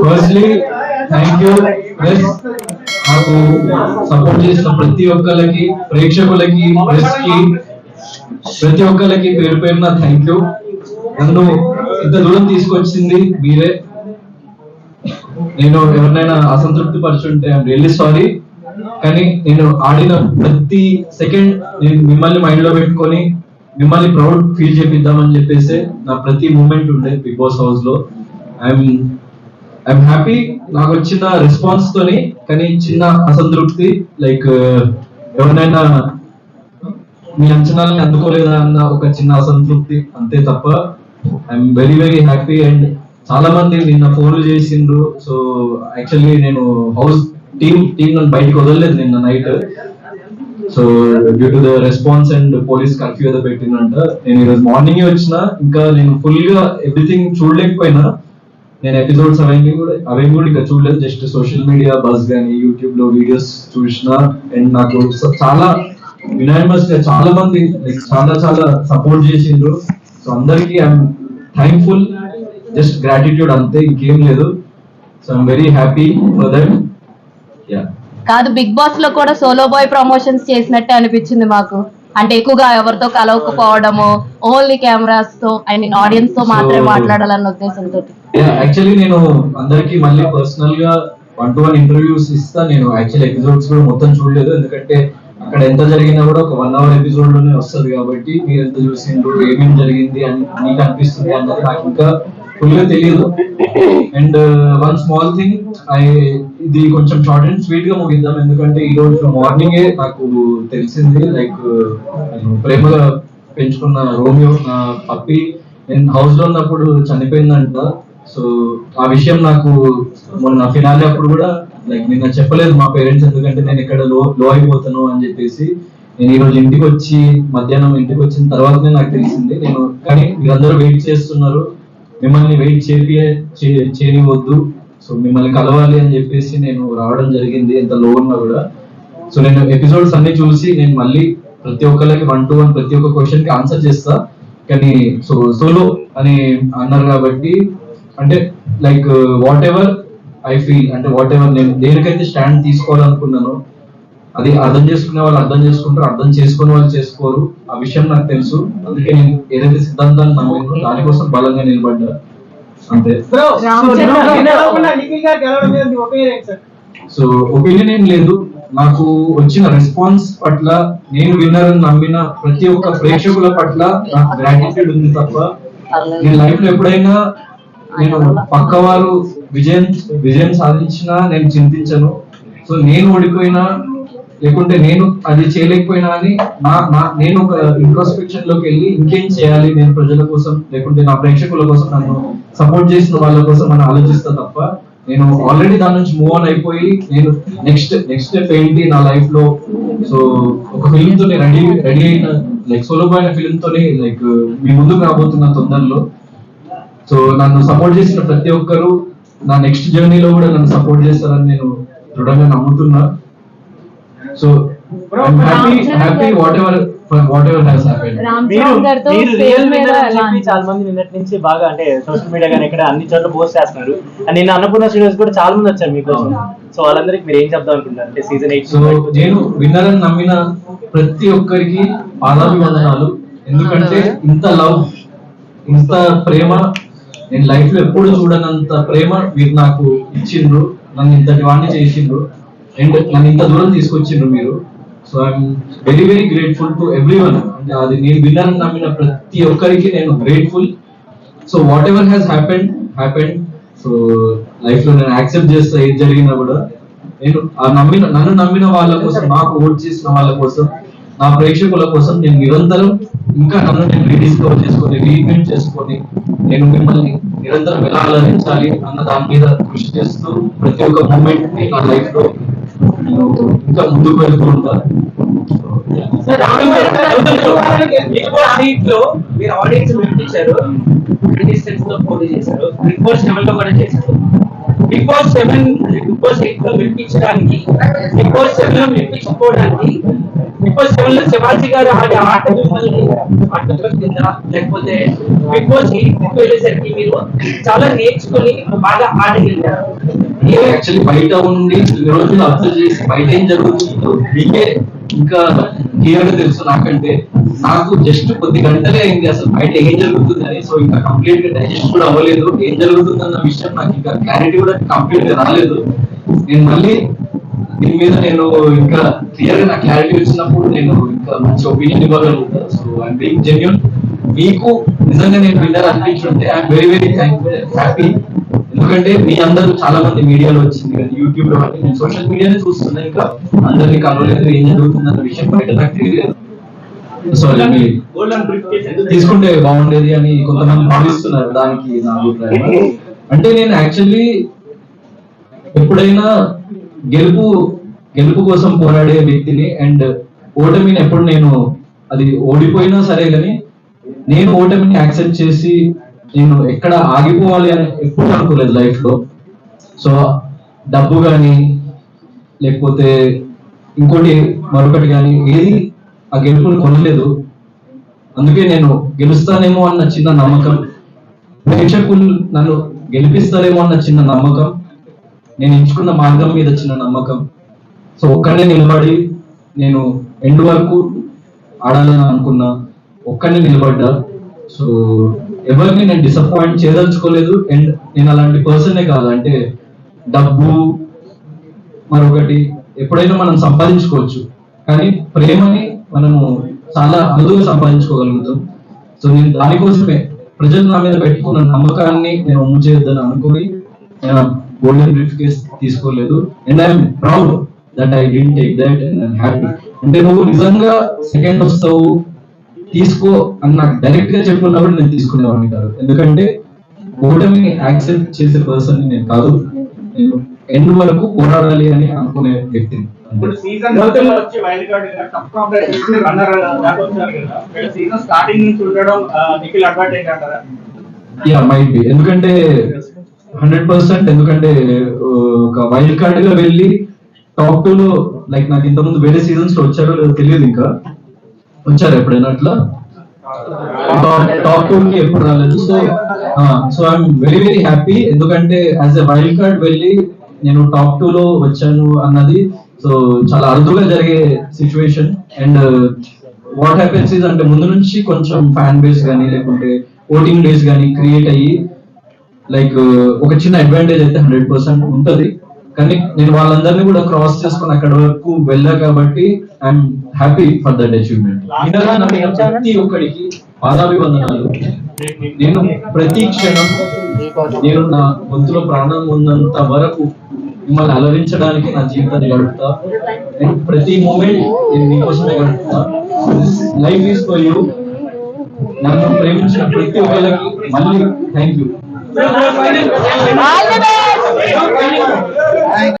Firstly thank you plus నాకు support చేసిన ప్రతి ఒక్కరికి ప్రేక్షకులకి ప్రెస్కి ప్రతి ఒక్కరికి పేరు పేరున థ్యాంక్ యూ నన్ను ఇంత దూరం తీసుకొచ్చింది మీరే. నేను ఎవరినైనా అసంతృప్తి పరుచుంటే ఐఎమ్ రియల్లీ సారీ కానీ నేను ఆడిన ప్రతి సెకండ్ నేను మిమ్మల్ని మైండ్లో పెట్టుకొని మిమ్మల్ని ప్రౌడ్ ఫీల్ చేపిద్దామని చెప్పేసి నా ప్రతి మూమెంట్ ఉండే బిగ్ బాస్ హౌస్లో. ఐఎమ్ ఐఎమ్ హ్యాపీ నాకు వచ్చిన రెస్పాన్స్ తోని కానీ చిన్న అసంతృప్తి లైక్ ఎవరినైనా మీ అంచనాలని అందుకోలేదా అన్న ఒక చిన్న అసంతృప్తి అంతే తప్ప I'm very very happy and చాలా మంది నిన్న ఫోన్లు చేసిండ్రు. సో యాక్చువల్లీ నేను హౌస్ టీమ్ టీమ్ నన్ను బయటకు వదలలేదు నిన్న night so due to the response and police curfew ఏదో పెట్టిందంట. నేను ఈరోజు మార్నింగ్ వచ్చిన ఇంకా నేను ఫుల్గా ఎవ్రీథింగ్ చూడలేకపోయినా నేను ఎపిసోడ్స్ అవన్నీ కూడా అవన్నీ కూడా ఇక చూడలేదు. జస్ట్ సోషల్ మీడియా బస్ కానీ యూట్యూబ్లో వీడియోస్ చూసిన అండ్ నాకు చాలా యునానిమస్గా చాలా మంది చాలా చాలా సపోర్ట్ చేసిండ్రు. సో అందరికి ఐఎమ్ థ్యాంక్ఫుల్ జస్ట్ గ్రాటిట్యూడ్ అంతే ఇంకేం లేదు. So I'm very happy for that yeah కాదు బిగ్ బాస్లో కూడా సోలో బాయ్ ప్రమోషన్స్ చేసినట్టే అనిపించింది మాకు. అంటే ఎక్కువగా ఎవరితో కలవకపోవడము ఓన్లీ కెమెరాస్తో ఐ మీన్ ఆడియన్స్తో మాత్రమే మాట్లాడాలన్న ఉద్దేశంతో. యాక్చువల్లీ నేను అందరికి మళ్ళీ పర్సనల్గా వన్ టు వన్ ఇంటర్వ్యూస్ ఇస్తా. నేను యాక్చువల్ ఎపిసోడ్స్ కూడా మొత్తం చూడలేదు. ఎందుకంటే అక్కడ ఎంత జరిగినా కూడా ఒక వన్ అవర్ ఎపిసోడ్లోనే వస్తుంది కాబట్టి మీరు ఎంత చూసిండ్రు ఏమేమి జరిగింది అని మీకు అనిపిస్తుంది అన్నది నాకు ఇంకా ఫుల్గా తెలియదు and one small thing I ఇది కొంచెం షార్ట్ అండ్ స్వీట్గా ముగిద్దాం. ఎందుకంటే ఈ రోజు మార్నింగే నాకు తెలిసింది. లైక్ ప్రేమగా పెంచుకున్న రోమియో నా పప్పి నేను హౌస్లో ఉన్నప్పుడు చనిపోయిందంట. సో ఆ విషయం నాకు మొన్న ఫినాలే అప్పుడు కూడా లైక్ నిన్న చెప్పలేదు మా పేరెంట్స్ ఎందుకంటే నేను ఇక్కడ లో లో అయిపోతాను అని చెప్పేసి. నేను ఈ రోజు ఇంటికి వచ్చి మధ్యాహ్నం ఇంటికి వచ్చిన తర్వాతనే నాకు తెలిసింది. నేను కానీ మీరందరూ వెయిట్ చేస్తున్నారు. మిమ్మల్ని వెయిట్ చేపి చేయనివద్దు సో మిమ్మల్ని కలవాలి అని చెప్పేసి నేను రావడం జరిగింది ఎంత లో ఉన్నా కూడా. సో నేను ఎపిసోడ్స్ అన్ని చూసి నేను మళ్ళీ ప్రతి ఒక్కరికి వన్ టు వన్ ప్రతి ఒక్క క్వశ్చన్కి ఆన్సర్ చేస్తా. కానీ సో సోలో అని అన్నారు కాబట్టి అంటే like whatever I feel అంటే వాట్ ఎవర్ నేను దేనికైతే స్టాండ్ తీసుకోవాలనుకున్నాను అది అర్థం చేసుకునే వాళ్ళు అర్థం చేసుకుంటారు అర్థం చేసుకునే వాళ్ళు చేసుకోరు. ఆ విషయం నాకు తెలుసు. అందుకే నేను ఏదైతే సిద్ధాంతాన్ని నమ్మినో దానికోసం బలంగా నిలబడ్డా. అంతే. సో ఒపీనియన్ ఏం లేదు. నాకు వచ్చిన రెస్పాన్స్ పట్ల నేను విన్నర్ అని నమ్మిన ప్రతి ఒక్క ప్రేక్షకుల పట్ల నాకు గ్రాటిట్యూడ్ ఉంది తప్ప నేను లైఫ్లో ఎప్పుడైనా నేను పక్క వారు విజయం విజయం సాధించినా నేను చింతించను. సో నేను ఓడిపోయినా లేకుంటే నేను అది చేయలేకపోయినా అని నా నా నేను ఒక ఇంట్రోస్పెక్షన్లోకి వెళ్ళి ఇంకేం చేయాలి నేను ప్రజల కోసం లేకుంటే నా ప్రేక్షకుల కోసం నన్ను సపోర్ట్ చేసిన వాళ్ళ కోసం మనం ఆలోచిస్తా తప్ప నేను ఆల్రెడీ దాని నుంచి మూవ్ ఆన్ అయిపోయి నేను నెక్స్ట్ నెక్స్ట్ స్టెప్ ఏంటి నా లైఫ్లో? సో ఒక ఫిల్మ్తో రెడీ రెడీ అయిన లైక్ సులభమైన అయిన ఫిల్మ్ తోని లైక్ మీ ముందుకు రాబోతున్న తొందరలో. సో నన్ను సపోర్ట్ చేసిన ప్రతి ఒక్కరు నా నెక్స్ట్ జర్నీలో కూడా నన్ను సపోర్ట్ చేస్తారని నేను దృఢంగా నమ్ముతున్నా. So happy happy whatever whatever has happened Ram మీరు చరణ్ గారితో మీరు stage రియల్ మీద విన్నర్ అని ఎలా చెప్పి చాలా మంది నిన్నటి నుంచి బాగా అంటే సోషల్ మీడియా కానీ ఇక్కడ అన్ని చోట్ల పోస్ట్ చేస్తున్నారు. అండ్ నిన్న అన్నపూర్ణ స్టూడియోస్ కూడా చాలా మంది వచ్చారు మీకోసం. సో వాళ్ళందరికి మీరు ఏం చెప్దాం అనుకుంటున్నారు? అంటే సీజన్ ఎయిట్ సో నేను విన్నర్ అని నమ్మిన ప్రతి ఒక్కరికి పాదాభివందనాలు. ఎందుకంటే ఇంత లవ్ ఇంత ప్రేమ నేను లైఫ్లో ఎప్పుడు చూడనంత ప్రేమ మీరు నాకు ఇచ్చిండ్రు. నన్ను ఇంతటి వాడిని చేసిండ్రు. అండ్ నన్ను ఇంత దూరం తీసుకొచ్చిండ్రు మీరు? So I'm very very grateful to everyone అంటే అది నేను విన్నాను నమ్మిన ప్రతి ఒక్కరికి నేను grateful so whatever has happened happened so లైఫ్లో నేను యాక్సెప్ట్ చేస్తా ఏది జరిగినా కూడా. నేను ఆ నమ్మిన నన్ను నమ్మిన వాళ్ళ కోసం నాకు ఓట్ చేసిన వాళ్ళ కోసం నా ప్రేక్షకుల కోసం నేను నిరంతరం ఇంకా నన్ను నేను రీడిస్కవర్ చేసుకొని రీఇన్వెంట్ చేసుకొని నేను మిమ్మల్ని నిరంతరం ఎలా అలరించాలి అన్న దాని మీద కృషి చేస్తూ ప్రతి ఒక్క మూమెంట్ని నా లైఫ్లో ఇంకా ముందుకు వెళ్తూ ఉంటాను బిగ్ బాస్ సీట్లో మీరు ఆడియన్స్ మెప్పించారు కంటెస్టెంట్స్తో పోటీ చేశారు. బిగ్ బాస్ లెవెల్లో కూడా చేశారు. Big boss seven big boss ఎయిట్లో వినిపించడానికి బిగ్ బాస్ సెవెన్లో వినిపించుకోవడానికి బిగ్ బాస్ సెవెన్లో శివాజీ గారు ఆడే ఆట మిమ్మల్ని లేకపోతే బిగ్ బాస్ ఎయిట్ వెళ్ళేసరికి మీరు చాలా నేర్చుకొని బాగా ఆడగలిగారు నేను యాక్చువల్లీ బయట ఉండి ఈ రోజులు అబ్జర్వ్ చేసి బయట ఏం జరుగుతుందో మీకే ఇంకా క్లియర్గా తెలుసు నాకంటే. నాకు జస్ట్ కొద్ది గంటలే అయింది అసలు బయట ఏం జరుగుతుంది అని. సో ఇంకా కంప్లీట్గా డైజెస్ట్ కూడా అవ్వలేదు. ఏం జరుగుతుంది అన్న విషయం నాకు ఇంకా క్లారిటీ కూడా కంప్లీట్గా రాలేదు. నేను మళ్ళీ దీని మీద నేను ఇంకా క్లియర్గా నా క్లారిటీ వచ్చినప్పుడు నేను ఇంకా మంచి ఒపీనియన్ ఇవ్వగలుగుతాను సో ఐఎమ్ బీయింగ్ జెన్యున్ మీకు నిజంగా నేను విన్నర్ అనిపించుంటే ఐఎమ్ వెరీ వెరీ హ్యాపీ ఎందుకంటే మీ అందరూ చాలా మంది మీడియాలో వచ్చింది కానీ యూట్యూబ్లో కానీ నేను సోషల్ మీడియానే చూస్తున్నా ఇంకా అందరినీ కలవలేదు ఏం జరుగుతుంది అన్న విషయం బయట నాకు తెలియదు. సో తీసుకుంటే బాగుండేది అని కొంతమంది భావిస్తున్నారు దానికి నా అభిప్రాయం. అంటే నేను యాక్చువల్లీ ఎప్పుడైనా గెలుపు గెలుపు కోసం పోరాడే వ్యక్తిని అండ్ ఓటమిని ఎప్పుడు నేను అది ఓడిపోయినా సరే కానీ నేను ఓటమిని యాక్సెప్ట్ చేసి నేను ఎక్కడ ఆగిపోవాలి అని ఎప్పుడు అనుకోలేదు లైఫ్లో. సో డబ్బు కానీ లేకపోతే ఇంకోటి మరొకటి కానీ ఏది ఆ గెలుపుని కొనలేదు. అందుకే నేను గెలుస్తానేమో అన్న చిన్న నమ్మకం. ప్రేక్షకులు నన్ను గెలిపిస్తారేమో అన్న చిన్న నమ్మకం. నేను ఎంచుకున్న మార్గం మీద చిన్న నమ్మకం. సో ఒక్కడే నిలబడి నేను ఎండ్ వరకు ఆడాలని అనుకున్నా ఒక్కడే నిలబడ్డా. సో ఎవరిని నేను డిసప్పాయింట్ చేయదలుచుకోలేదు. అండ్ నేను అలాంటి పర్సనే కాదు. అంటే డబ్బు మరొకటి ఎప్పుడైనా మనం సంపాదించుకోవచ్చు. కానీ ప్రేమని మనము చాలా అరుదుగా సంపాదించుకోగలుగుతాం. సో నేను దానికోసమే ప్రజలు నా మీద పెట్టుకున్న నమ్మకాన్ని నేను అమ్ము చేయొద్దని అనుకుని నేను గోల్డెన్ బ్రీఫ్ తీసుకోలేదు. And I'm proud that I did take that and happy అంటే నువ్వు నిజంగా సెకండ్ వస్తావు. తీసుకో అని నాకు డైరెక్ట్గా చెప్పుకున్నప్పుడు నేను తీసుకునేవాడిని కాదు. ఎందుకంటే ఓటమిని యాక్సెప్ట్ చేసే పర్సన్ నేను కాదు. నేను ఎండ్ వరకు పోరాడాలి అని అనుకునే వ్యక్తిని. ఇప్పుడు సీజన్ వచ్చి wild card tough competition runner దాకా వచ్చారు కదా. వీళ్ళ సీజన్ స్టార్టింగ్ నుంచి ఉండడం ఆ, నిఖిల్ అడ్వాంటేజ్ అంటారా? యా మైట్ బి ఎందుకంటే హండ్రెడ్ పర్సెంట్ ఎందుకంటే ఒక వైల్డ్ కార్డ్గా వెళ్ళి టాప్ టూ లో లైక్ నాకు ఇంతకుముందు వేరే సీజన్స్లో వచ్చారో లేదో తెలియదు ఇంకా. వచ్చారు ఎప్పుడైనా అట్లా? టాప్ టూ కి ఎప్పుడు రాలేదు. So so I'm very very happy ఎందుకంటే యాజ్ ఎ వైల్డ్ కార్డ్ వెళ్ళి నేను టాప్ టూ లో వచ్చాను అన్నది సో చాలా అరుదుగా జరిగే situation and what happens is అంటే ముందు నుంచి కొంచెం ఫ్యాన్ బేస్ కానీ లేకుంటే ఓటింగ్ డేస్ కానీ క్రియేట్ అయ్యి లైక్ uh, ఒక చిన్న అడ్వాంటేజ్ అయితే హండ్రెడ్ పర్సెంట్ ఉంటుంది. కానీ నేను వాళ్ళందరినీ కూడా క్రాస్ చేసుకుని అక్కడ వరకు వెళ్ళా కాబట్టి I'm happy for that achievement ప్రతి ఒక్కడికి పాదాభివందనాలు. నేను ప్రతి క్షణం నేను నా గొంతులో ప్రాణం ఉన్నంత వరకు మిమ్మల్ని అలరించడానికి నా జీవితాన్ని గడుపుతా. And ప్రతి మూమెంట్ నేను మీకోసమే గడుపుతా. లైఫ్ ఈస్ ఫర్ యూ నన్ను ప్రేమించిన ప్రతి ఒక్కరికి మళ్ళీ thank you all the best